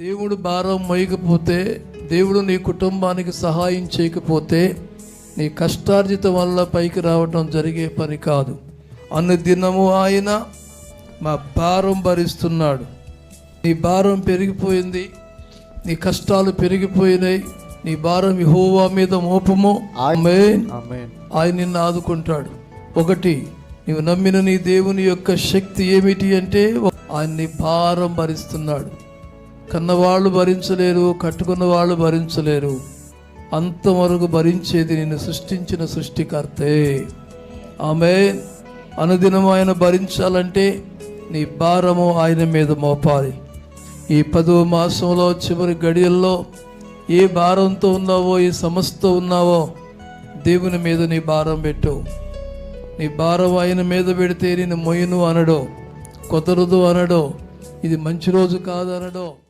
దేవుడు భారం మోయకపోతే దేవుడు నీ కుటుంబానికి సహాయం చేయకపోతే నీ కష్టార్జితం వల్ల పైకి రావడం జరిగే పని కాదు. అన్ని దినము ఆయన మా భారం భరిస్తున్నాడు. నీ భారం పెరిగిపోయింది నీ కష్టాలు పెరిగిపోయినాయి నీ భారం యెహోవా మీద మోపము. ఆయన నిన్ను ఆదుకుంటాడు. ఒకటి నీవు నమ్మిన నీ దేవుని యొక్క శక్తి ఏమిటి అంటే ఆయన నీ భారం భరిస్తున్నాడు. కన్నవాళ్ళు భరించలేరు కట్టుకున్న వాళ్ళు భరించలేరు. అంతవరకు భరించేది నిన్ను సృష్టించిన సృష్టికర్తే. ఆమె అనుదినం ఆయన భరించాలంటే నీ భారము ఆయన మీద మోపాలి. ఈ పదో మాసంలో చివరి గడియల్లో ఏ భారంతో ఉన్నావో ఏ సమస్యతో ఉన్నావో దేవుని మీద నీ భారం పెట్టు. నీ భారం ఆయన మీద పెడితే నేను మొయ్యను అనడో కుదరదు అనడో. ఇది మంచి రోజు కాదనడో.